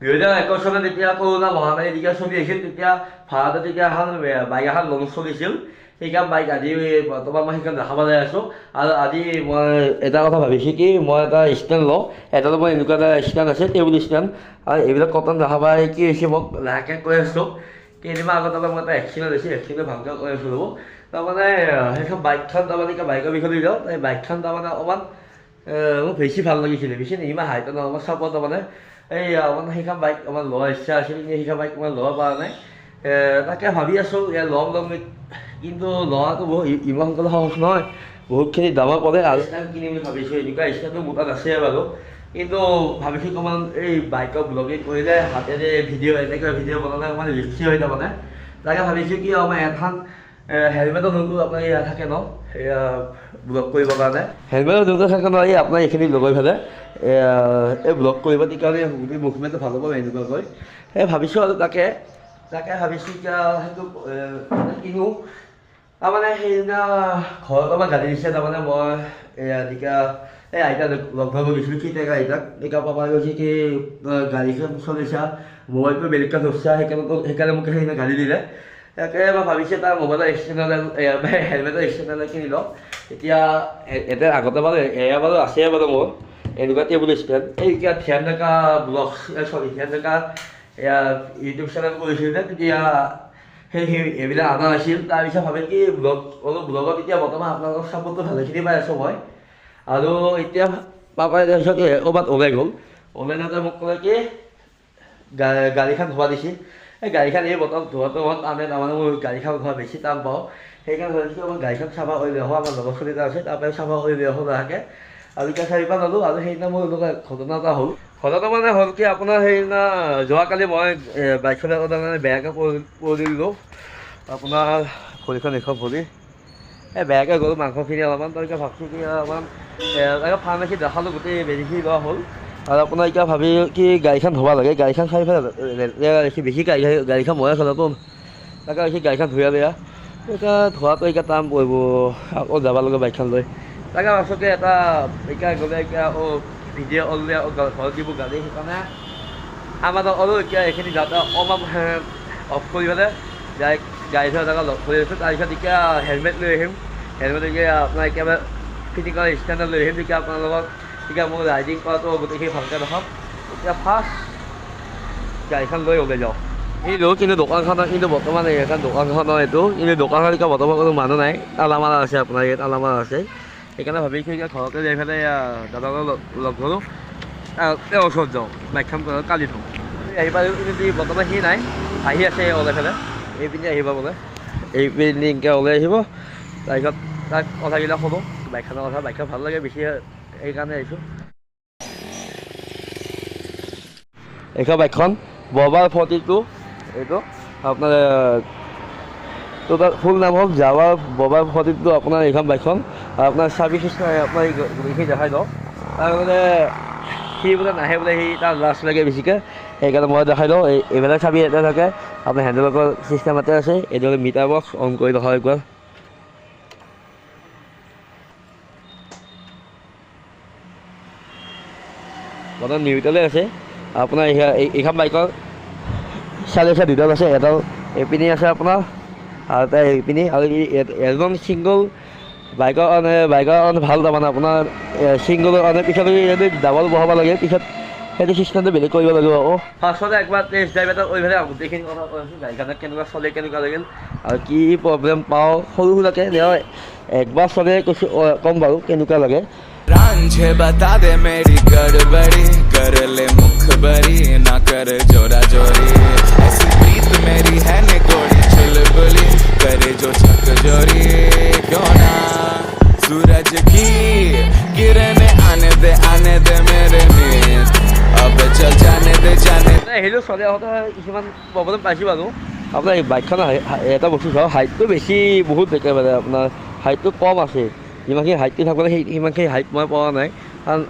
দুহেজাৰ একৈছ চনত যেতিয়া কৰোণা মহামাৰী যেতিয়া চলি আছিল তেতিয়া ভাৰতত তেতিয়া এখন বাইক এখন লঞ্চ চলিছিল সেইখন বাইক আজি বৰ্তমান মই সেইখন দেখাব যাই আছোঁ আৰু আজি মই এটা কথা ভাবিছোঁ কি মই এটা ষ্টেণ্ড লওঁ এটাতো মই এনেকুৱা এটা ষ্টেণ্ড আছে টেবুল ষ্টেণ্ড আৰু এইবিলাক কটন দেখা পাই কি হৈছে মোক লাহেকৈ কৈ আছোঁ কেইদিনমান আগত মই এটা এক্সিডেণ্ট হৈছে এক্সিডেণ্ট ভালকৈ কৈ আছোঁ ৰ'ব তাৰমানে সেইখন বাইকখন তাৰমানে এতিয়া বাইকৰ বিষয়ে লৈ যাওঁ এই বাইকখন তাৰমানে অকণমান মোক বেছি ভাল লাগিছিলে বেছি ইমান হাইটৰ নহয় অকণমান চাপৰ তাৰমানে এই অকণমান সেইখন বাইক অকণমান লোৱাৰ ইচ্ছা আছিল কিন্তু সেইখন বাইক অকণমান ল'ব পৰা নাই। তাকে ভাবি আছোঁ ইয়াত ল'ম ল'ম কিন্তু লোৱাটো বহুত ই- ইমান সোনকালে সহজ নহয় বহুতখিনি দামৰ পৰে আৰু কিনিম বুলি ভাবিছোঁ এনেকুৱা ষ্টেণ্ডটো মোৰ তাত আছে বাৰু। কিন্তু ভাবিছোঁ অকণমান এই বাইকৰ ব্লগিং কৰিলে হাতেৰে ভিডিঅ' এনেকৈ ভিডিঅ' বনালে অকণমান ৰিক্সি হৈ তাৰমানে। তাকে ভাবিছোঁ কি অকণমান এখন হেলমেটৰ যোনটো আপোনাৰ ইয়াত থাকে ন? এয়া ব্লক কৰিবৰ কাৰণে। হেলমেটৰ যোনটো থাকে ন? এই আপোনাৰ এইখিনি লগাই এয়া, এই ব্লক কৰিব তেতিয়াহ'লে গোটেই মুভমেণ্টটো ভাল হ'ব এনেকুৱাকৈ। এই ভাবিছোঁ আৰু তাকে তাকে ভাবিছোঁ এতিয়া সেইটো কিনো। তাৰমানে সেইদিনা ঘৰত আমাৰ গাড়ী দিছে তাৰমানে মই এয়া তেতিয়া এই আইতা লগ ধৰিব গৈছিলোঁ। কি তাকে আইতাক এতিয়া পাপা কৈছে কি গাড়ীখন চলিছা মোবাইলটো বেলেগকৈ ধৰিছা সেইকাৰণে সেইকাৰণে মোক সেইদিনা গাড়ী দিলে। তাকে মই ভাবিছোঁ তাৰ মোবাইলৰ এক্সটেণ্ডাৰ হেলমেটৰ এক্সটেণ্ডাৰ কিনি লওঁ। এতিয়া এতিয়া আগতে বাৰু এয়া বাৰু আছে বাৰু মোৰ। এনেকুৱা টেবুল ষ্টেণ্ড এই এতিয়া ধ্যান ডেকা ব্লগ চৰি ধ্যান ডেকা এয়া ইউটিউব চেনেল কৰিছিল যে তেতিয়া সেই এইবিলাক অনা নাছিল। তাৰপিছত ভাবে কি ব্লগ অলপ ব্লগত এতিয়া বৰ্তমান আপোনালোকৰ চাপৰ্টটো ভালেখিনি পাই আছোঁ মই। আৰু এতিয়া পাপাই তাৰপিছত ক'ৰবাত ওলাই গ'ল। ওলাই যাওঁতে মোক ক'লে কি গা- গাড়ীখন ধোৱা দিছিল। এই গাড়ীখন এই বতৰত ধোৱাটো অকণ টানে তাৰমানে মোৰ গাড়ীখন ধোৱা বেছি টান পাওঁ সেইকাৰণে ভাবিছোঁ মই গাড়ীখন চাফা কৰি লৈ আহোঁ আমাৰ লগৰ ছোৱালী এটা আছে তাৰ পৰাই চাফা কৰি লৈ আহোঁ লাহেকৈ আৰু এতিয়া চাৰিপান ল'লোঁ আৰু সেইদিনা মোৰ এনেকুৱা ঘটনা এটা হ'ল ঘটনা মানে হ'ল কি আপোনাৰ সেইদিনা যোৱাকালি মই এ, বাইকখন মানে বেয়াকৈ পৰি দিলোঁ আপোনাৰ ভৰিখন এখন ভৰি এই বেয়াকৈ গ'ল মাংসখিনি অলপমান এতিয়া ভাবছোঁ কি অলপমান ফাৰ্মাচীত দেখালোঁ গোটেই মেডিচিন লোৱা হ'ল আৰু আপোনাৰ এতিয়া ভাবি কি গাড়ীখন ধোবা লাগে গাড়ীখন খাই পেলাই বেছি গাড়ী গাড়ীখন ময়ে চলাতো তাকে দেখি গাড়ীখন ধুয়া বেয়া এতিয়া ধোৱাটো এতিয়া টান পৰিব আকৌ যাব লাগে বাইকখন লৈ। তাকে কি এটা এতিয়া গ'লে এতিয়া আকৌ ভিডিঅ' ওলাই ঘৰত দিব গাড়ী সেইকাৰণে আমাৰ অলপ এতিয়া এইখিনি যাওঁতে অকণমান অফ কৰি পেলাই গাড়ী গাড়ী থোৱা জেগা লগ কৰি আছোঁ। তাৰপিছত এতিয়া হেলমেট লৈ আহিম। হেলমেট এতিয়া আপোনাৰ একেবাৰে ফিটিং কৰা ষ্টেণ্ডাৰ্ড লৈ আহিম তেতিয়া আপোনালোকক তেতিয়া মোৰ ৰাইডিং কৰাটো গোটেইখিনি ভালকৈ দেখাম এতিয়া ফাৰ্ষ্ট গাড়ীখন লৈ ওলাই যাওঁ সেইটো কিন্তু দোকানখনৰ কিন্তু বৰ্তমান এইখন দোকানখনৰ এইটো কিন্তু দোকানত এতিয়া বৰ্তমান কোনো মানুহ নাই তালামাৰা আছে আপোনাৰ ইয়াত তালামাৰা আছে সেইকাৰণে ভাবিছোঁ এতিয়া ঘৰতে যাই পেলাই দাদাক লগ ধৰোঁ আহ, তেওঁৰ ওচৰত যাওঁ বাইকখন কালি থওঁ আহিবা কিন্তু বৰ্তমান সি নাই আহি আছে ওলাই পেলাই এইপিনে আহিব বোলে এইপিনে এনেকৈ ওলাই আহিব তাৰপিছত তাক কথাবিলাক সোধোঁ বাইকখনৰ কথা বাইকখন ভাল লাগে বেছি সেইকাৰণে আহিছোঁ এইখন বাইকখন বৰবাৰ ফৰ্টি টু। এইটো আপোনাৰ তো তাৰ ফুল নাম হ'ল জাৱাৰ ববাৰ ফৰ্টি টু আপোনাৰ এইখন বাইকখন আপোনাৰ চাৰ্ভিচ আপোনাৰ এই গোটেইখিনি দেখাই দিওঁ। তাৰমানে সি বোলে নাহে বোলে সি তাৰ লাজ লাগে বেছিকৈ। সেইকাৰণে মই দেখাই এই এইবিলাক চাবি এটা থাকে। আপোনাৰ হেণ্ডেলকৰ ছিষ্টেম এটা আছে এইদৰে মিটাৰ বক্স অন কৰি দেখাওঁ একবাৰ। বৰ্তমান নিউট্ৰেলে আছে। আপোনাৰ এই- এই- এইখন বাইকৰ আছে দুডাল আছে এডাল এইপিনে আছে আপোনাৰ আৰু এটা এইপিনে আৰু এজন ছিংগল বাইকৰ কাৰণে বাইকৰ কাৰণে ভাল তাৰমানে আপোনাৰ ছিংগলৰ কাৰণে পিছত ডাবল বহাব লাগে পিছত সেইটো চিষ্টেমটো বেলেগ কৰিব লাগিব আকৌ ফাৰ্ষ্টতে একবাৰ টেষ্ট ড্ৰাইভ এটা কৰি পেলাই গোটেইখিনি কথা কৈ আছোঁ গাড়ীখনত কেনেকুৱা চলে কেনেকুৱা লাগিল আৰু কি প্ৰব্লেম পাওঁ সৰু সুৰাকৈ একবাৰ চলে কৈছোঁ ক'ম বাৰু কেনেকুৱা লাগে। રાન છે બતા દે મેરી ગડબડી કર લે મુખબરી ના કર જોરા જોરી એસી પ્રીત મેરી હે ને ગોળી ચુલબુલી કરે જો છક જોરી ક્યો ના સૂરજ કી કિરને આને દે આને દે મેરે મીસ અબ ચલ જાને દે જાને হেল্ল' ছোৱালী আহোঁতে কিছুমান প্ৰব্লেম পাইছোঁ বাৰু আপোনাৰ বাইকখন এটা বস্তু চাওঁ হাইটটো বেছি বহুত দেখে মানে আপোনাৰ হাইটটো কম আছে যিমানখিনি হাইটটো থাকিব লাগে সেই সিমানখিনি হাইট মই পোৱা নাই। কাৰণ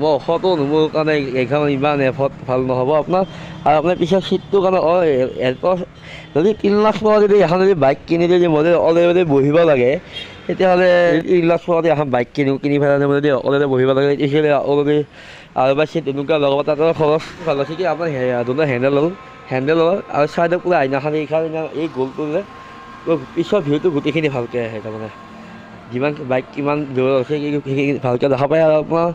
মই ওখটো মোৰ কাৰণে এইখন ইমান এফত ভাল নহ'ব আপোনাৰ। আৰু আপোনাৰ পিছৰ চিটটোৰ কাৰণে যদি তিনি লাখ টকা যদি এখন যদি বাইক কিনি মই যদি অলে যদি বহিব লাগে তেতিয়াহ'লে তিনি লাখ টকা এখন বাইক কিনো কিনি পেলাই মই যদি অকলে বহিব লাগে তেতিয়াহ'লে অলৰেডি আৰু বা চিট এনেকুৱা লগাব তাতে খৰচ ভাল আছে। কি আপোনাৰ দুটা হেণ্ডেল হ'ল হেণ্ডেল হ'ল আৰু চাইডত পুৰা আইনাখান এইখান এই গ'লটো পিছৰ ভিউটো গোটেইখিনি ভালকৈ আহে তাৰমানে। যিমান বাইক কিমান দূৰত আছে ভালকৈ দেখা পায় আৰু আপোনাৰ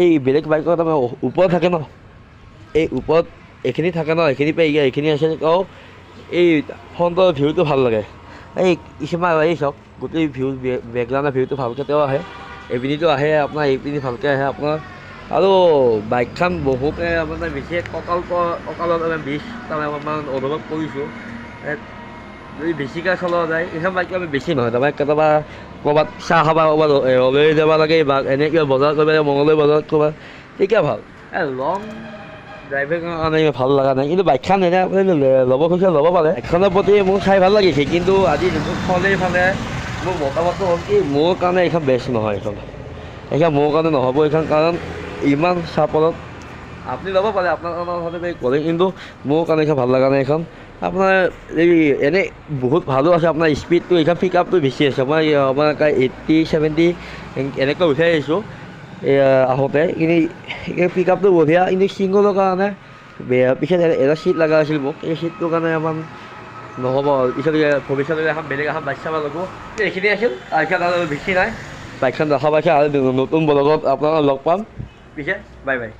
এই বেলেগ বাইকৰ তাৰমানে ওপৰত থাকে ন। এই ওপৰত এইখিনি থাকে ন এইখিনি পাই এইখিনি আছে আকৌ এই ফ্ৰণ্টৰ ভিউটো ভাল লাগে। এই কিছুমান এই চাওক গোটেই ভিউ বেকগ্ৰাউণ্ডৰ ভিউটো ভালকৈ তেওঁ আহে এইপিনিটো আহে আপোনাৰ এইপিনি ভালকৈ আহে আপোনাৰ আৰু বাইকখন বহুতে মানে বেছি কঁকাল কঁকালত মানে বিষ তাৰমানে অনুভৱ কৰিছোঁ। যদি বেছিকৈ চলোৱা যায় এইখন বাইক আমি বেছি নহয় তাৰমানে কেতিয়াবা ক'ৰবাত চাহ খাব ক'ৰবাত ওলাই যাব লাগে বা এনেকৈ বজাৰ কৰিব লাগে মঙলদৈ বজাৰত ক'ৰবাত তেতিয়া ভাল? লং ড্ৰাইভিং কাৰণে ভাল লগা নাই কিন্তু বাইকখন এনে আপুনি ল'ব খুজিছে ল'ব পাৰে। বাইকখনৰ প্ৰতি মোৰ চাই ভাল লাগিছে কিন্তু আজি যোনটো ফলে মোৰ মতামতটো হ'ল কি মোৰ কাৰণে এইখন বেষ্ট নহয় এইখন। এইখন মোৰ কাৰণে নহ'ব এইখন কাৰণ ইমান চাপৰত আপুনি ল'ব পাৰে আপোনাৰ কাৰণে কৰে কিন্তু মোৰ কাৰণে এইখন ভাল লগা নাই এইখন। আপোনাৰ এই এনেই বহুত ভালো আছে আপোনাৰ স্পীডটো এইখন পিক আপটো বেছি আছে। মই আপোনাৰ এইট্টি ছেভেণ্টি এনেকৈ উঠাই আহিছোঁ আহোঁতে। কিন্তু পিক আপটো বঢ়িয়া। কিন্তু ছিংগলৰ কাৰণে বেয়া। পিছত এটা- চিট লগা আছিল মোক। এই চিটটোৰ কাৰণে অকণমান নহ'ব। পিছলৈকে ভৱিষ্যতলৈ এখন বেলেগ এখন বাইক চাব লাগিব। কিন্তু এইখিনি আছিল। তাৰপিছত আৰু বেছি নাই। বাইকখন দেখা পাইছে আৰু নতুন ব্লগত আপোনালোকক লগ পাম। পিছে বাই বাই